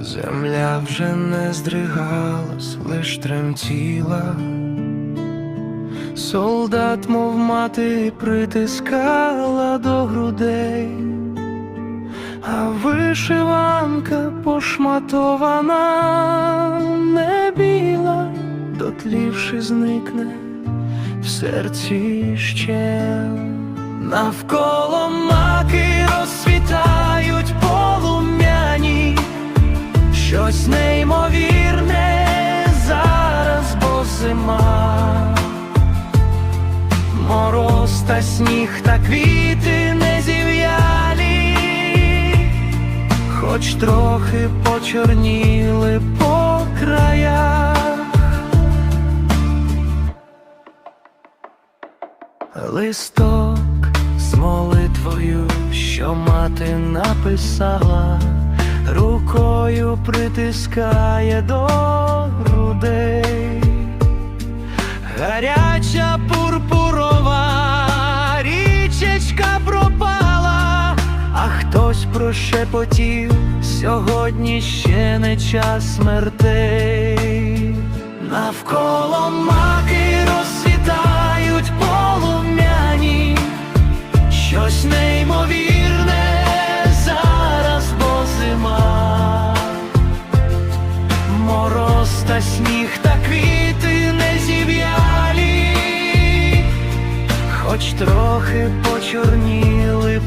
Земля вже не здригалась, лиш тремтіла. Солдат, мов мати, притискала до грудей, а вишиванка пошматована, не біла, дотлівши зникне в серці ще. Навколо маки Мороз та сніг та квіти не зів'ялі, хоч трохи почорніли по краях. Листок з молитвою, що мати написала, рукою притискає до грудей. Гаряча пурпурова прошепотів, сьогодні ще не час смертей. Навколо маки розсвітають полум'яні, щось неймовірне зараз, бо зима. Мороз та сніг та квіти не зів'ялі, хоч трохи почорніли